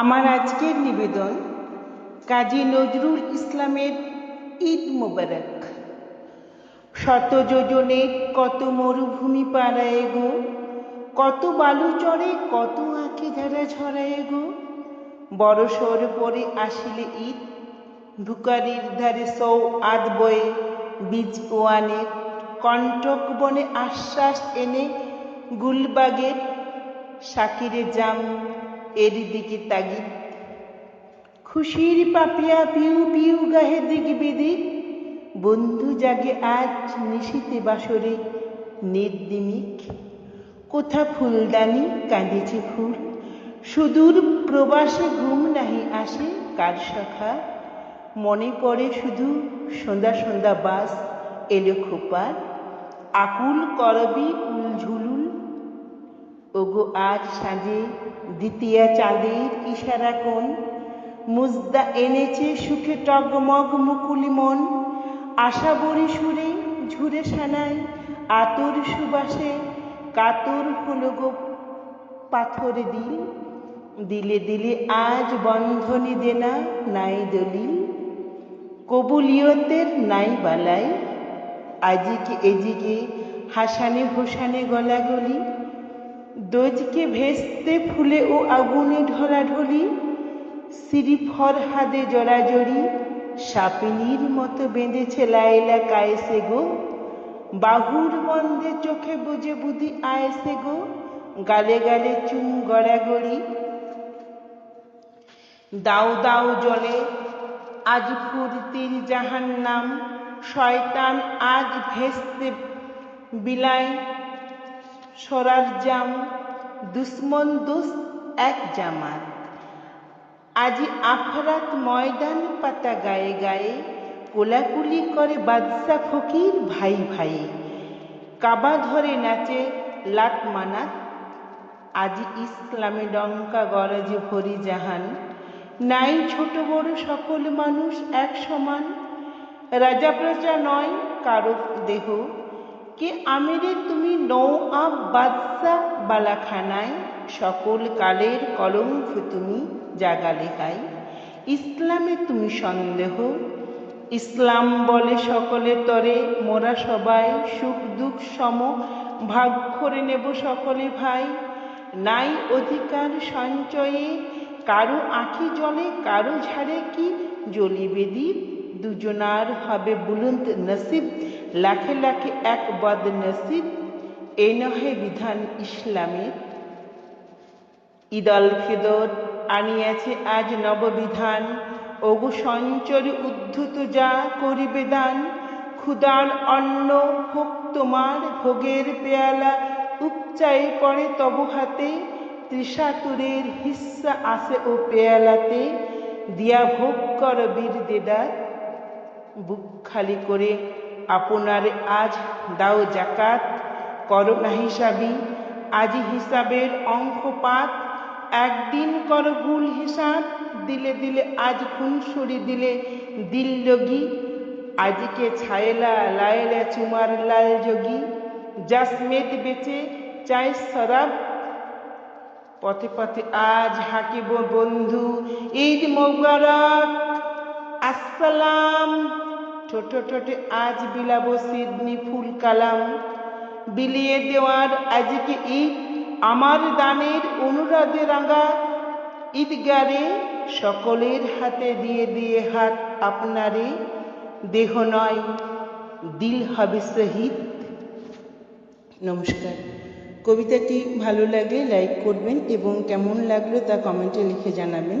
আমার আজকের নিবেদন, কাজী নজরুল ইসলামের ঈদ মোবারক। শত যোজনে কত মরুভূমি পাড়ায় গো, কত বালু চড়ে, কত আঁখি ধারা ছড়ায় গো। বড়সর পরে আসিলে ঈদ, ভুকারির ধারে সৌ আদ বয়ে বীজ ওয়ানে, কণ্টক বনে আশ্বাস এনে গুলবাগের সাকিরে জাম এর দিকে তাগিদ খুশির পাপিয়া পিউ পিউ গাহে দিক বন্ধু জাগে আজ নিশীতে বাসরে নির্দিমিক। কোথা ফুলদানি কাঁদিছে ফুল। সুদূর প্রবাসে ঘুম নাহি আসে কার সখা। মনে পড়ে শুধু সন্ধ্যা সন্ধ্যা বাস এলো খোপার। আকুল করবি উল ওগো আজ সাঁঝে দ্বিতীয়া চাঁদের ইশারা কোন মুজদা এনেছে সুখে টগমগ মুকুলি মন। আশা বরি সুরে ঝুরে সানায় আতর সুবাসে কাতর হলো গো পাথর দিল। দিলে দিলে আজ বন্ধনী দেনা, নাই দলিল। কবুলিয়তের নাই বালাই। আজিকে এজিকে হাসানে ভোসানে গলাগলি। দোজকে ভেস্তে ফুলে ও আগুনে ঢলাঢলি সিরি ফরহাদে জড়াজড়ি, সাপিনীর মতো বেঁধেছে লাইলা কায়েসে গো। বাহুর বন্ধে চোখে বুঝে বুদ্ধি আয়েসে গো, গালে গালে চুম গড়াগড়ি। দাও দাও জলে, আজ ফুরতির জাহান নাম শয়তান আজ ভেস্তে বিলায় সরার জাম, দুশ্মন দোস্ত এক জামাত। আজি আফরাত ময়দান পাতা গায়ে গায়ে, কোলাকুলি করে বাদশা ফকির ভাই ভাই। কাবা ধরে নাচে লাট মানাত, আজি ইসলামে ডঙ্কা গরজে ভরি জাহান। নাই ছোট বড় সকল মানুষ এক সমান, রাজা প্রজা নয় কারও দেহ। কে আমিরে তুমি নৌ আব বাদশা বালাখানায় সকল কালের কলঙ্ক তুমি জাগালে হাই ইসলামে তুমি সন্দেহ ইসলাম বলে সকলে তরে মোরা সবাই সুখ দুঃখ সম ভাগ করে নেব সকলে ভাই নাই অধিকার সঞ্চয়ে কারও আঁখি জলে কারও ঝাড়ে কি জ্বলিবে দ্বীপ দুজনার হবে বুলন্দ নসিব লাখে লাখে এক বদ নসিব এ নহে বিধান ইসলামের ঈদল ফিদর আনিয়াছে আজ নববিধান, ওগো সঞ্চরে উদ্ধত যা করিবে দান। ক্ষুদার অন্ন হোক তোমার ভোগের পেয়ালা, উপচাই পড়ে তব হাতে ত্রিশাতুরের হিস্সা আসে ও পেয়ালাতে। দিয়া ভোগ কর বীর দেদার, বুক খালি করে আপনারে আজ দাও জাকাত করো না হিসাবি। আজি হিসাবের অঙ্কপাত, একদিন কর ভুল হিসাব, দিলে দিলে আজ খুনসুরি দিলে দিল যোগী আজকে ছায়লা লায়লা চুমার লাল যোগী। জাসমেদ বেচে চাই সরাব। পথে পথে আজ হাকিব বন্ধু, ঈদ মোবারক। আসসালাম। ছোট ছোট আজ বিলাব সিডনি ফুল কালাম। বিলিয়ে দেওয়ার আজকে ঈদ আমার দানের অনুরাধে রাঙা। ঈদগারে সকলের হাতে দিয়ে দিয়ে হাত আপনারে। দেহ নয়, দিল হবে শহীদ। নমস্কার। কবিতাটি ভালো লাগলে লাইক করবেন এবং কেমন লাগল তা কমেন্টে লিখে জানাবেন।